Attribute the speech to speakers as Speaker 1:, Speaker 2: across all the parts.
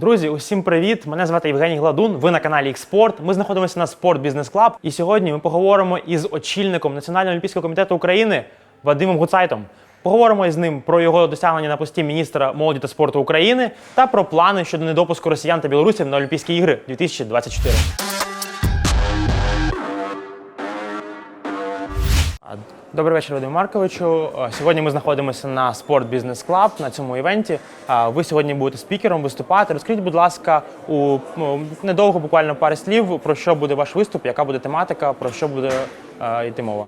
Speaker 1: Друзі, усім привіт! Мене звати Євгеній Гладун. Ви на каналі Експорт. Ми знаходимося на Спорт Бізнес Клаб. І сьогодні ми поговоримо із очільником Національного олімпійського комітету України Вадимом Гуцайтом. Поговоримо із ним про його досягнення на пості міністра молоді та спорту України та про плани щодо недопуску росіян та білорусів на Олімпійські ігри 2024. Добрий вечір, Вадим Марковичу. Сьогодні ми знаходимося на Спорт Бізнес Клаб на цьому івенті. А, Ви сьогодні будете спікером виступати. Розкажіть, будь ласка, у ну, недовго, буквально пару слів, про що буде ваш виступ, яка буде тематика, про що буде йти мова.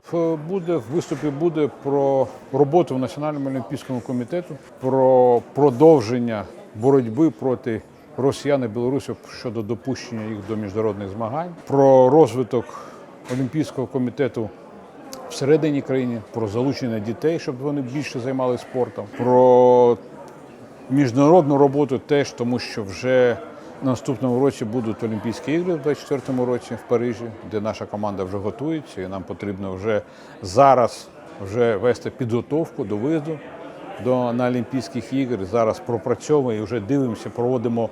Speaker 2: Буде в виступі буде про роботу в Національному олімпійському комітету, про продовження боротьби проти росіян і білорусів щодо допущення їх до міжнародних змагань, про розвиток Олімпійського комітету всередині країни, про залучення дітей, щоб вони більше займалися спортом, про міжнародну роботу теж, тому що вже на наступному році будуть Олімпійські ігри в 24-му році в Парижі, де наша команда вже готується, і нам потрібно вже зараз вже вести підготовку до виїзду до на Олімпійських ігор. Зараз пропрацьовуємо і вже дивимося, проводимо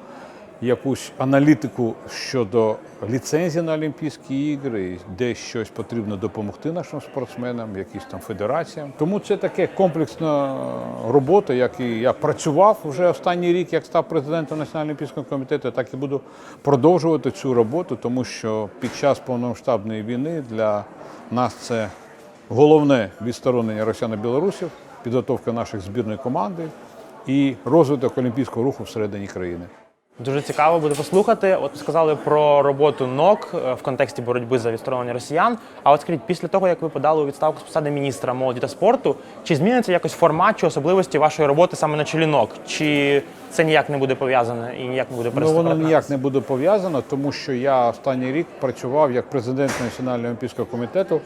Speaker 2: якусь аналітику щодо ліцензії на Олімпійські ігри, де щось потрібно допомогти нашим спортсменам, якісь там федераціям. Тому це таке комплексна робота, як і я працював вже останній рік, як став президентом Національного олімпійського комітету, так і буду продовжувати цю роботу, тому що під час повномасштабної війни для нас це головне відсторонення росіян і білорусів, підготовка наших збірної команди і розвиток олімпійського руху всередині країни.
Speaker 1: Дуже цікаво буде послухати. От сказали про роботу НОК е, в контексті боротьби за відсторонення росіян. А от скажіть, після того, як ви подали у відставку з посади міністра молоді та спорту, чи зміниться якось формат чи особливості вашої роботи саме на чолі НОК? Чи це ніяк не буде пов'язане і ніяк не буде
Speaker 2: Ну, воно ніяк не буде пов'язано, тому що я останній рік працював як президент Національного олімпійського комітету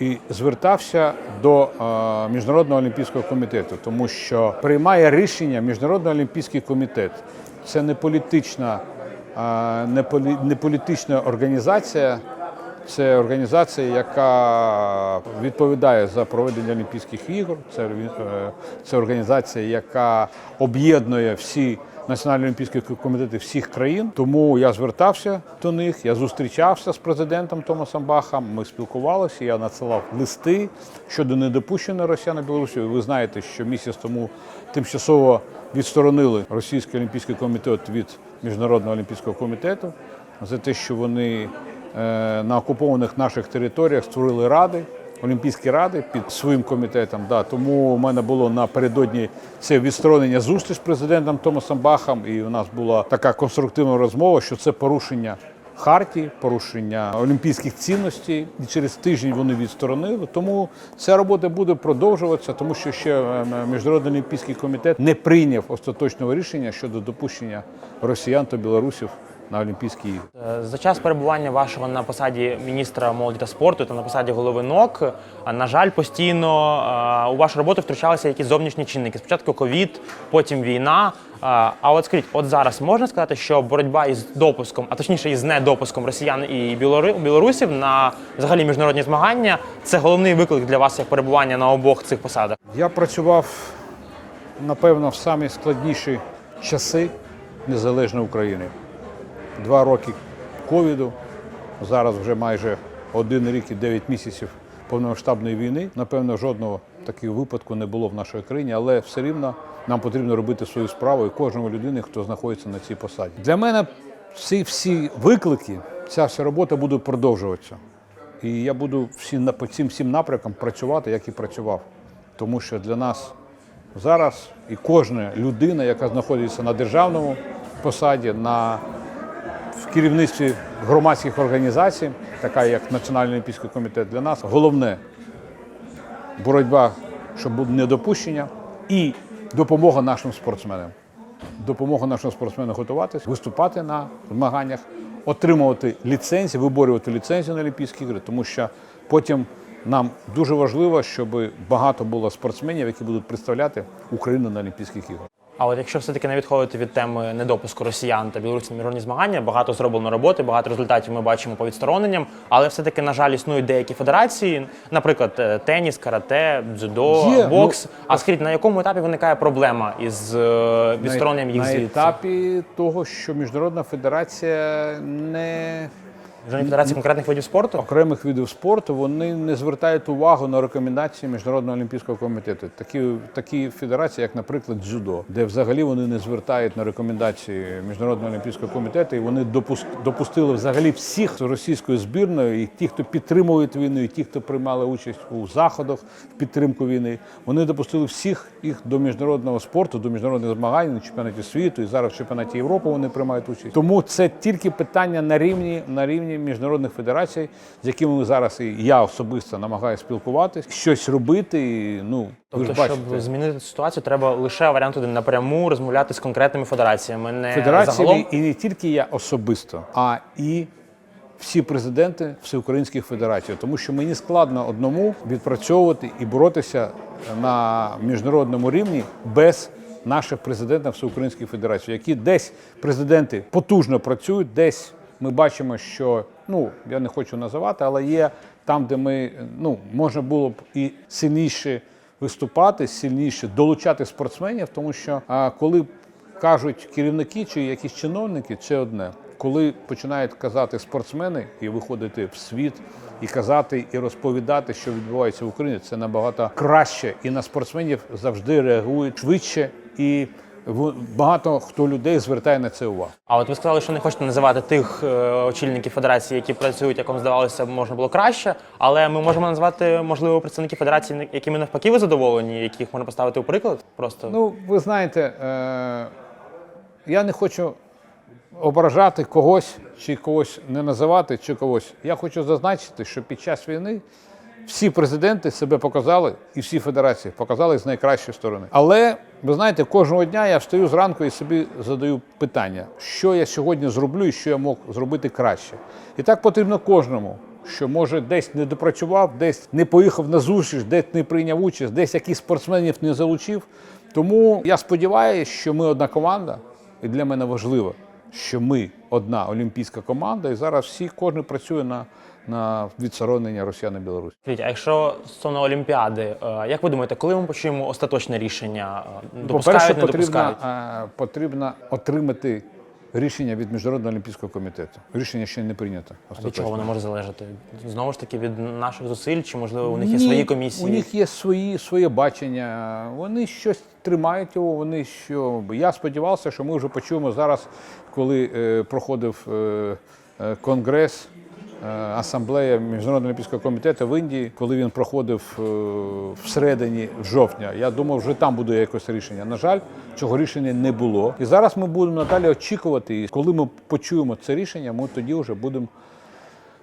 Speaker 2: і звертався до е, Міжнародного олімпійського комітету, тому що приймає рішення Міжнародний олімпійський комітет. Це не політична, не, полі, не політична організація. Це організація, яка відповідає за проведення Олімпійських ігор. Це, е, це організація, яка об'єднує всі національні олімпійські комітети всіх країн. Тому я звертався до них. Я зустрічався з президентом Томасом Бахом. Ми спілкувалися. Я надсилав листи щодо недопущення росіян і білорусів. Ви знаєте, що місяць тому тимчасово відсторонили Російський олімпійський комітет від Міжнародного олімпійського комітету за те, що вони е, на окупованих наших територіях створили ради, олімпійські ради під своїм комітетом. Да. Тому у мене було напередодні це відсторонення зустріч з президентом Томасом Бахом, і у нас була така конструктивна розмова, що це порушення. Хартії, порушення олімпійських цінностей, і через тиждень вони відсторонили. Тому ця робота буде продовжуватися, тому що ще е, міжнародний олімпійський комітет не прийняв остаточного рішення щодо допущення росіян та білорусів на Олімпійські ігри.
Speaker 1: Е, За час перебування вашого на посаді міністра молоді та спорту та на посаді голови НОК, а, на жаль, постійно е, у вашу роботу втручалися якісь зовнішні чинники. Спочатку ковід, потім війна. А от скажіть, от зараз можна сказати, що боротьба із допуском, а точніше із недопуском росіян і білорусів на взагалі міжнародні змагання це головний виклик для вас як перебування на обох цих посадах.
Speaker 2: Я працював, напевно, в самі складніші часи незалежної України. Два роки ковіду, зараз вже майже один рік і дев'ять місяців повномасштабної війни. Напевно, жодного такого випадку не було в нашій країні, але все рівно нам потрібно робити свою справу і кожному людині, хто знаходиться на цій посаді. Для мене ці всі виклики, ця вся робота буде продовжуватися. І я буду всі на- по цим всім напрямкам працювати, як і працював. Тому що для нас зараз і кожна людина, яка знаходиться на державному посаді, на в керівництві громадських організацій, така як Національний олімпійський комітет, для нас головне боротьба, щоб було недопущення, і допомога нашим спортсменам. Допомога нашим спортсменам готуватися, виступати на змаганнях, отримувати ліцензії, виборювати ліцензію на Олімпійські ігри, тому що потім нам дуже важливо, щоб багато було спортсменів, які будуть представляти Україну на Олімпійських іграх.
Speaker 1: А от якщо все-таки не відходити від теми недопуску росіян та білорусів на міжнародні змагання, багато зроблено роботи, багато результатів ми бачимо по відстороненням, але все-таки, на жаль, існують деякі федерації, наприклад, е, теніс, карате, дзюдо,
Speaker 2: Є,
Speaker 1: бокс.
Speaker 2: ну,
Speaker 1: а скажіть, на якому етапі виникає проблема із е, відстороненням їх
Speaker 2: на
Speaker 1: звідси?
Speaker 2: етапі того, що міжнародна федерація не
Speaker 1: Міжнародні федерації конкретних видів спорту?
Speaker 2: окремих видів спорту вони не звертають увагу на рекомендації міжнародного олімпійського комітету. Такі такі федерації, як, наприклад, дзюдо, де взагалі вони не звертають на рекомендації міжнародного олімпійського комітету, і вони допус- допустили взагалі всіх російською збірною, і ті, хто підтримують війну, і ті, хто приймали участь у заходах в підтримку війни, вони допустили всіх їх до міжнародного спорту, до міжнародних змагань на чемпіонаті світу, і зараз в чемпіонаті Європи вони приймають участь. Тому це тільки питання на рівні на рівні міжнародних федерацій, з якими ми зараз і я особисто намагаюся спілкуватись, щось робити. І, ну ви
Speaker 1: Тобто,
Speaker 2: ж
Speaker 1: щоб змінити ситуацію, треба лише варіант один напряму розмовляти з конкретними федераціями, не
Speaker 2: Федерації
Speaker 1: загалом.
Speaker 2: і не тільки я особисто, а і всі президенти всеукраїнських федерацій, тому що мені складно одному відпрацьовувати і боротися на міжнародному рівні без наших президентів всеукраїнських федерацій, які десь президенти потужно працюють, десь ми бачимо, що ну я не хочу називати, але є там, де ми ну можна було б і сильніше виступати, сильніше долучати спортсменів, тому що а, коли кажуть керівники чи якісь чиновники, це одне. Коли починають казати спортсмени і виходити в світ, і казати, і розповідати, що відбувається в Україні, це набагато краще. І на спортсменів завжди реагують швидше, і багато хто людей звертає на це увагу.
Speaker 1: А от ви сказали, що не хочете називати тих е, очільників федерації, які працюють, як вам здавалося, можна було краще. Але ми можемо назвати, можливо, представників федерації, якими навпаки ви задоволені, яких можна поставити у приклад. Просто
Speaker 2: Ну, ви знаєте, е- я не хочу ображати когось чи когось не називати, чи когось. Я хочу зазначити, що під час війни всі президенти себе показали і всі федерації показали з найкращої сторони. Але ви знаєте, кожного дня я встаю зранку і собі задаю питання, що я сьогодні зроблю і що я мог зробити краще. І так потрібно кожному. Що може десь не допрацював, десь не поїхав на зустріч, десь не прийняв участь, десь якісь спортсменів не залучив. Тому я сподіваюся, що ми одна команда, і для мене важливо, що ми одна олімпійська команда, і зараз всі кожен працює на, на відсторонення Росіян і Білорусі.
Speaker 1: Скажіть, а якщо стосовно Олімпіади, е, як ви думаєте, коли ми почуємо остаточне рішення? Е, Допускають,
Speaker 2: По-перше,
Speaker 1: не
Speaker 2: потрібно,
Speaker 1: допускають?
Speaker 2: е, потрібно отримати рішення від Міжнародного олімпійського комітету. Рішення ще не прийнято.
Speaker 1: Від чого воно може залежати? Знову ж таки від наших зусиль, чи можливо у них є свої комісії?
Speaker 2: У них є свої, своє бачення. Вони щось тримають його. Вони що. Я сподівався, що ми вже почуємо зараз, коли е, проходив е, конгрес. Е, Асамблея Міжнародного олімпійського комітету в Індії, коли він проходив е, всередині жовтня, я думав, вже там буде якось рішення. На жаль, цього рішення не було. І зараз ми будемо надалі очікувати. І коли ми почуємо це рішення, ми тоді вже будемо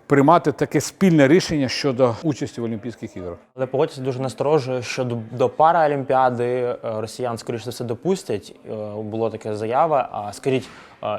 Speaker 2: приймати таке спільне рішення щодо участі в Олімпійських іграх.
Speaker 1: Але погодьтеся дуже насторожує, що до, до Параолімпіади е, росіян, скоріше все, допустять. Було таке заява. А скажіть,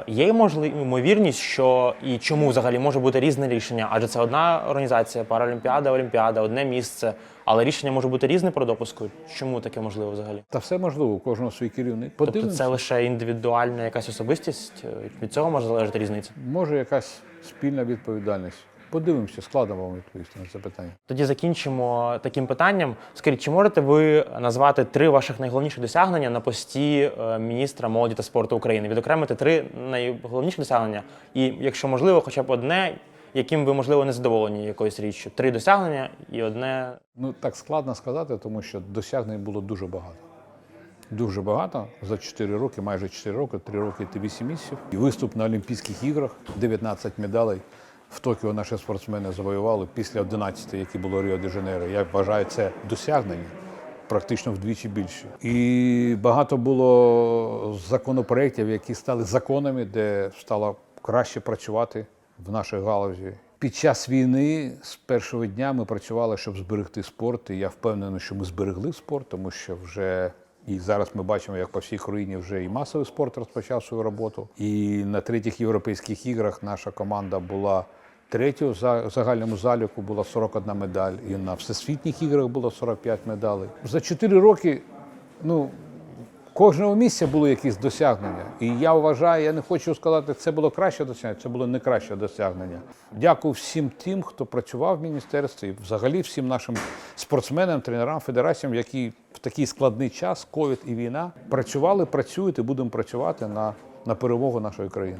Speaker 1: є ймовірність, що і чому взагалі може бути різне рішення? Адже це одна організація, Паралімпіада, Олімпіада, одне місце, але рішення може бути різне про допуску. Чому таке можливо взагалі?
Speaker 2: Та все можливо, у кожного свій керівник.
Speaker 1: Тобто це лише індивідуальна якась особистість? Е, Від цього може залежати різниця?
Speaker 2: може якась спільна відповідальність. Подивимося, складно вам відповісти на це питання.
Speaker 1: Тоді закінчимо таким питанням. Скажіть, чи можете ви назвати три ваших найголовніших досягнення на пості е, міністра молоді та спорту України? Відокремити три найголовніші досягнення, і якщо можливо, хоча б одне, яким ви можливо не задоволені якоюсь річчю. Три досягнення і одне.
Speaker 2: Ну так складно сказати, тому що досягнень було дуже багато. Дуже багато за 4 роки, майже 4 роки, 3 роки та 8 місяців. І виступ на Олімпійських іграх, 19 медалей. В Токіо наші спортсмени завоювали після 11, які було Ріо де Жанейро. Я вважаю, це досягнення практично вдвічі більше. І багато було законопроєктів, які стали законами, де стало краще працювати в нашій галузі. Під час війни з першого дня ми працювали, щоб зберегти спорт. І я впевнений, що ми зберегли спорт, тому що вже і зараз ми бачимо, як по всій країні вже і масовий спорт розпочав свою роботу. І на третіх європейських іграх наша команда була третьою за загальному заліку була 41 медаль, і на всесвітніх іграх було 45 медалей. За 4 роки, ну Кожного місця були якісь досягнення. І я вважаю, я не хочу сказати, це було краще досягнення, це було не краще досягнення. Дякую всім тим, хто працював в міністерстві, взагалі всім нашим спортсменам, тренерам, федераціям, які в такий складний час, ковід і війна, працювали, працюють і будемо працювати на, на перемогу нашої країни.